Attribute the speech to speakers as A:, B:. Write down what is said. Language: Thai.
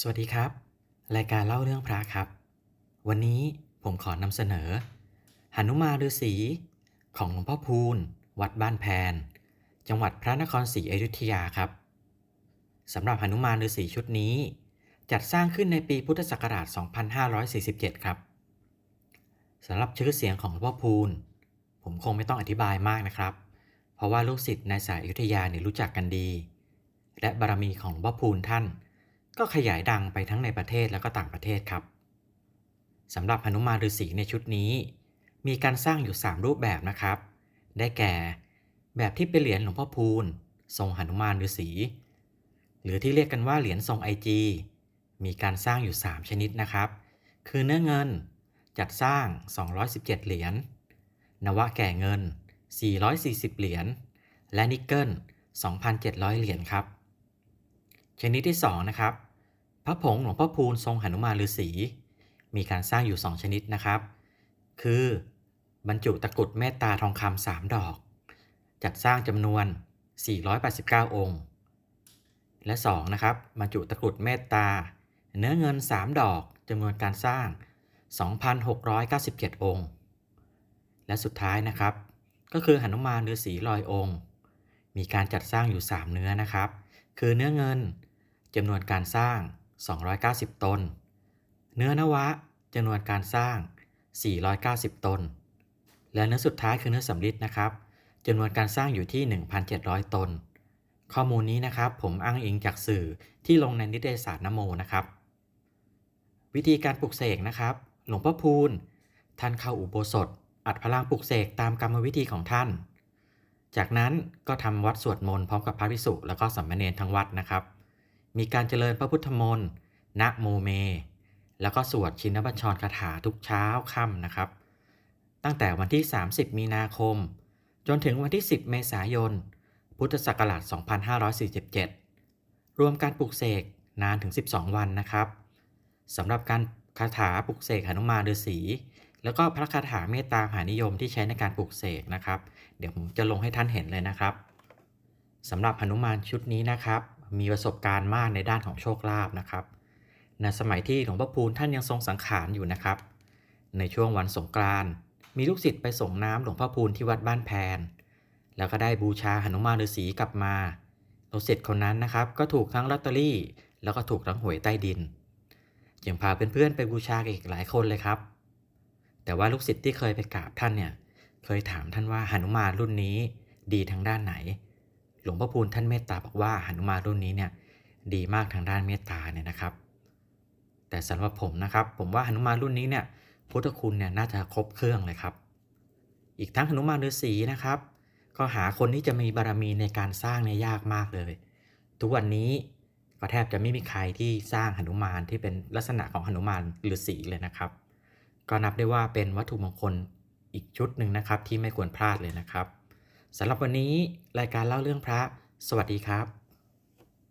A: สวัสดีครับ รายการเล่าเรื่องพระครับ วันนี้ผมขอนำเสนอหนุมาฤาษีของหลวงพ่อพูน วัดบ้านแพน จังหวัดพระนครศรีอยุธยาครับสำหรับหนุมาฤาษีชุดนี้ จัดสร้างขึ้นในปีพุทธศักราช 2547 ครับสำหรับชื่อเสียงของหลวงพ่อพูน ผมคงไม่ต้องอธิบายมากนะครับ เพราะว่าลูกศิษย์ในสายอยุธยาเนี่ยรู้จักกันดี และบารมีของหลวงพ่อพูนท่าน ก็ขยายดังไปทั้งในประเทศแล้วก็ต่างประเทศครับสำหรับหนุมานฤาษีในชุดนี้ มีการสร้างอยู่ 3 รูปแบบนะครับ ได้แก่ แบบที่เป็นเหรียญหลวงพ่อพูนทรงหนุมานฤาษีหรือที่เรียกกันว่าเหรียญทรงไอจีมีการสร้างอยู่ 3 ชนิดนะครับ คือเนื้อเงินจัดสร้าง 217 เหรียญนวะแก่เงิน 440 เหรียญและนิกเกิล2,700 เหรียญครับ ชนิดที่ 2 นะครับ พระผงหลวงพ่อพูนทรงหนุมานฤาษีมีการสร้างอยู่ 2 ชนิดนะครับ คือบรรจุตะกรุดเมตตาทองคำ3ดอก จัดสร้างจำนวน 489 องค์ และ2นะครับบรรจุตะกรุดเมตตา เนื้อเงิน 3 ดอกจำนวนการสร้าง 2,697 องค์ และสุดท้ายนะครับ ก็คือหนุมานฤาษีลอยองค์ มีการจัดสร้างอยู่ 3 เนื้อนะครับ คือเนื้อเงินจำนวนการสร้าง 290 ตน เนื้อนวะจำนวนการสร้าง 490 ตน และเนื้อสุดท้ายคือเนื้อสำริดนะครับจำนวนการสร้างอยู่ที่ 1,700 ตน ข้อมูลนี้นะครับ ผมอ้างอิงจากสื่อที่ลงในนิตยสารนโมนะครับ วิธีการปลุกเสกนะครับ หลวงพ่อพูนท่านเข้าอุโบสถ อัดพลังปลุกเสกตามกรรมวิธีของท่าน จากนั้นก็ทำวัดสวดมนต์พร้อมกับพระภิกษุแล้วก็สามเณรทั้งวัดนะครับ มีการเจริญพระพุทธมนต์นะโมเม แล้วก็สวดชินบัญชรคาถาทุกเช้าค่ำนะครับ ตั้งแต่วันที่ 30 มีนาคม จนถึงวันที่ 10 เมษายน พุทธศักราช 2547 รวมการปลุกเสกนานถึง 12 วันนะครับสำหรับการคาถาปลุกเสกหนุมานฤาษีแล้วก็พระคาถาเมตตามหานิยมที่ใช้ในการปลุกเสกนะครับ เดี๋ยวผมจะลงให้ท่านเห็นเลยนะครับสำหรับหนุมานชุดนี้นะครับ มีประสบการณ์มากในด้านของโชคลาภนะครับในสมัยที่หลวงพ่อพูนท่านยังทรงสังขารอยู่นะครับ ในช่วงวันสงกรานต์มีลูกศิษย์ไปส่งน้ำหลวงพ่อพูนที่วัดบ้านแพน แล้วก็ได้บูชาหนุมานฤาษีกลับมาลูกศิษย์คนนั้นนะครับก็ถูกทั้งลอตเตอรี่ แล้วก็ถูกทั้งหวยใต้ดินยังพาเพื่อนๆไปบูชากันอีกหลายคนเลยครับ แต่ว่าลูกศิษย์ที่เคยไปกราบท่านเนี่ยเคยถามท่านว่าหนุมานรุ่นนี้ดีทางด้านไหน หลวงพ่อพูนท่านเมตตาบอกว่าหนุมานรุ่นนี้เนี่ยดีมากทางด้านเมตตาเนี่ยนะครับ แต่สำหรับผมนะครับ ผมว่าหนุมานรุ่นนี้เนี่ยพุทธคุณเนี่ยน่าจะครบเครื่องเลยครับ อีกทั้งหนุมานฤาษีนะครับ ก็หาคนที่จะมีบารมีในการสร้างเนี่ยยากมากเลย ทุกวันนี้ก็แทบจะไม่มีใครที่สร้างหนุมานที่เป็นลักษณะของหนุมานฤาษีเลยนะครับ ก็นับได้ว่าเป็นวัตถุมงคลอีกชุดหนึ่งนะครับที่ไม่ควรพลาดเลยนะครับ สำหรับวันนี้รายการเล่าเรื่องพระ สวัสดีครับ